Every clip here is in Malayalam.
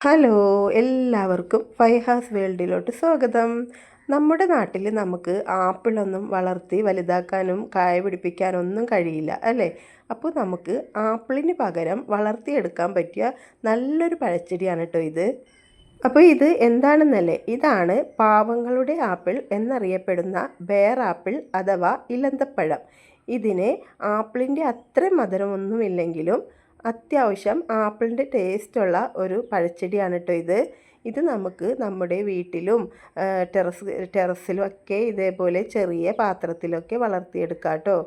ഹലോ എല്ലാവർക്കും ഫൈഹാസ് വേൾഡിലോട്ട് സ്വാഗതം. നമ്മുടെ നാട്ടിൽ നമുക്ക് ആപ്പിളൊന്നും വളർത്തി വലുതാക്കാനും കായ പിടിപ്പിക്കാനൊന്നും കഴിയില്ല അല്ലേ? അപ്പോൾ നമുക്ക് ആപ്പിളിന് പകരം വളർത്തിയെടുക്കാൻ പറ്റിയ നല്ലൊരു പഴച്ചെടിയാണ് കേട്ടോ ഇത്. അപ്പോൾ ഇത് എന്താണെന്നല്ലേ? ഇതാണ് പാവങ്ങളുടെ ആപ്പിൾ എന്നറിയപ്പെടുന്ന ബെയർ ആപ്പിൾ അഥവാ ഇലന്തപ്പഴം. ഇതിന് ആപ്പിളിന്റെ അത്ര മധുരമൊന്നുമില്ലെങ്കിലും അത്യാവശ്യം ആപ്പിളിന്റെ ടേസ്റ്റുള്ള ഒരു പഴച്ചെടിയാണ് കേട്ടോ ഇത്. ഇത് നമുക്ക് നമ്മുടെ വീട്ടിലും ടെറസ് ടെറസിലും ഒക്കെ ഇതേപോലെ ചെറിയ പാത്രത്തിലൊക്കെ വളർത്തിയെടുക്കാം കേട്ടോ.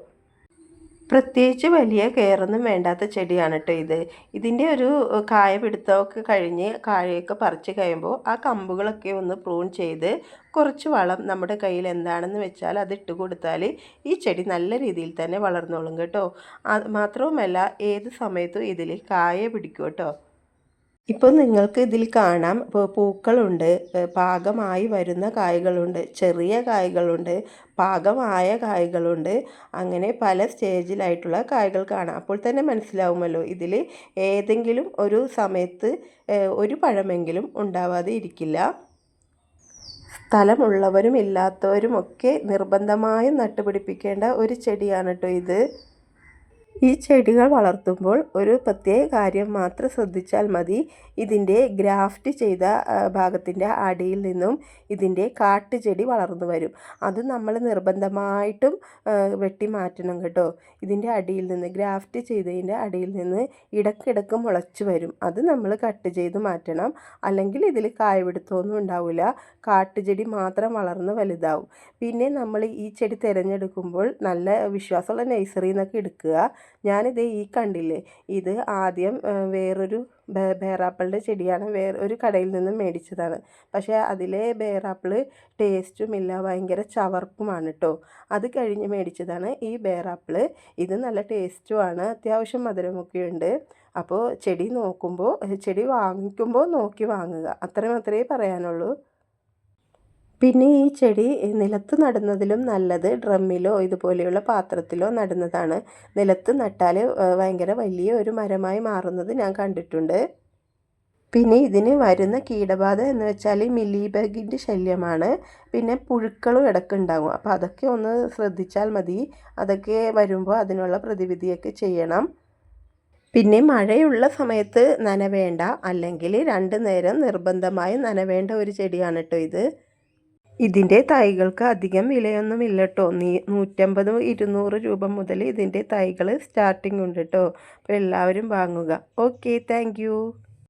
പ്രത്യേകിച്ച് വലിയ കെയറൊന്നും വേണ്ടാത്ത ചെടിയാണ് കേട്ടോ ഇത്. ഇതിന്റെ ഒരു കായ പിടുത്തമൊക്കെ കഴിഞ്ഞ് കായയൊക്കെ പറിച്ച് കഴിയുമ്പോൾ ആ കമ്പുകളൊക്കെ ഒന്ന് പ്രൂൺ ചെയ്ത് കുറച്ച് വളം നമ്മുടെ കയ്യിൽ എന്താണെന്ന് വെച്ചാൽ അത് ഇട്ട് കൊടുത്താൽ ഈ ചെടി നല്ല രീതിയിൽ തന്നെ വളർന്നോളും കേട്ടോ. മാത്രവുമല്ല ഏത് സമയത്തും ഇതിൽ കായ പിടിക്കും കേട്ടോ. ഇപ്പോൾ നിങ്ങൾക്ക് ഇതിൽ കാണാം പൂക്കളുണ്ട് പാകമായി വരുന്ന കായ്കളുണ്ട് ചെറിയ കായ്കളുണ്ട് പാകമായ കായ്കളുണ്ട് അങ്ങനെ പല സ്റ്റേജിലായിട്ടുള്ള കായ്കൾ കാണാം. അപ്പോൾ തന്നെ മനസ്സിലാവുമല്ലോ ഇതിൽ ഏതെങ്കിലും ഒരു സമയത്ത് ഒരു പഴമെങ്കിലും ഉണ്ടാവാതെ ഇരിക്കില്ല. സ്ഥലമുള്ളവരും ഇല്ലാത്തവരും ഒക്കെ നിർബന്ധമായും നട്ടുപിടിപ്പിക്കേണ്ട ഒരു ചെടിയാണ് കേട്ടോ ഇത്. ഈ ചെടികൾ വളർത്തുമ്പോൾ ഒരു പ്രത്യേക കാര്യം മാത്രം ശ്രദ്ധിച്ചാൽ മതി. ഇതിന്റെ ഗ്രാഫ്റ്റ് ചെയ്ത ഭാഗത്തിന്റെ അടിയിൽ നിന്നും ഇതിന്റെ കാട്ടുചെടി വളർന്നു വരും. അത് നമ്മൾ നിർബന്ധമായിട്ടും വെട്ടി മാറ്റണം കേട്ടോ. ഇതിന്റെ അടിയിൽ നിന്ന് ഗ്രാഫ്റ്റ് ചെയ്തതിന്റെ അടിയിൽ നിന്ന് ഇടക്കിടക്ക് മുളച്ചു വരും. അത് നമ്മൾ കട്ട് ചെയ്ത് മാറ്റണം. അല്ലെങ്കിൽ ഇതിൽ കായപിടുത്തമൊന്നും ഉണ്ടാവില്ല. കാട്ടുചെടി മാത്രം വളർന്ന് വലുതാവും. പിന്നെ നമ്മൾ ഈ ചെടി തിരഞ്ഞെടുക്കുമ്പോൾ നല്ല വിശ്വാസമുള്ള നഴ്സറിയിൽ നിന്നൊക്കെ എടുക്കുക. ഞാനിത് ഈ കണ്ടില്ലേ ഇത് ആദ്യം വേറൊരു ബേറാപ്പിളിന്റെ ചെടിയാണ് വേറെ ഒരു കടയിൽ നിന്ന് മേടിച്ചതാണ്. പക്ഷേ അതിലെ ബേറാപ്പിൾ ടേസ്റ്റുമില്ല ഭയങ്കര ചവർപ്പുമാണ് കേട്ടോ അത് കഴിഞ്ഞ് മേടിച്ചതാണ് ഈ ബേറാപ്പിൾ ഇത് നല്ല ടേസ്റ്റുമാണ് അത്യാവശ്യം മധുരമൊക്കെ ഉണ്ട് അപ്പോൾ ചെടി നോക്കുമ്പോൾ ചെടി വാങ്ങിക്കുമ്പോൾ നോക്കി വാങ്ങുക. അത്രമാത്രമേ പറയാനുള്ളൂ. പിന്നെ ഈ ചെടി നിലത്ത് നടുന്നതിലും നല്ലത് ഡ്രമ്മിലോ ഇതുപോലെയുള്ള പാത്രത്തിലോ നടുന്നതാണ്. നിലത്ത് നട്ടാൽ ഭയങ്കര വലിയ ഒരു മരമായി മാറുന്നത് ഞാൻ കണ്ടിട്ടുണ്ട്. പിന്നെ ഇതിന് വരുന്ന കീടബാധ എന്ന് വെച്ചാൽ മിലിബഗിന്റെ ശല്യമാണ്. പിന്നെ പുഴുക്കളും ഇടയ്ക്കുണ്ടാകും അപ്പോൾ അതൊക്കെ ഒന്ന് ശ്രദ്ധിച്ചാൽ മതി. അതൊക്കെ വരുമ്പോൾ അതിനുള്ള പ്രതിവിധിയൊക്കെ ചെയ്യണം. പിന്നെ മഴയുള്ള സമയത്ത് നനവേണ്ട. അല്ലെങ്കിൽ രണ്ട് നേരം നിർബന്ധമായും നനവേണ്ട ഒരു ചെടിയാണ് കേട്ടോ ഇത്. ഇതിന്റെ തൈകൾക്ക് അധികം വിലയൊന്നും ഇല്ല കേട്ടോ നീ നൂറ്റമ്പത് ഇരുന്നൂറ് രൂപ മുതൽ ഇതിന്റെ തൈകൾ സ്റ്റാർട്ടിംഗ് ഉണ്ട് കേട്ടോ അപ്പോൾ എല്ലാവരും വാങ്ങുക. Okay thank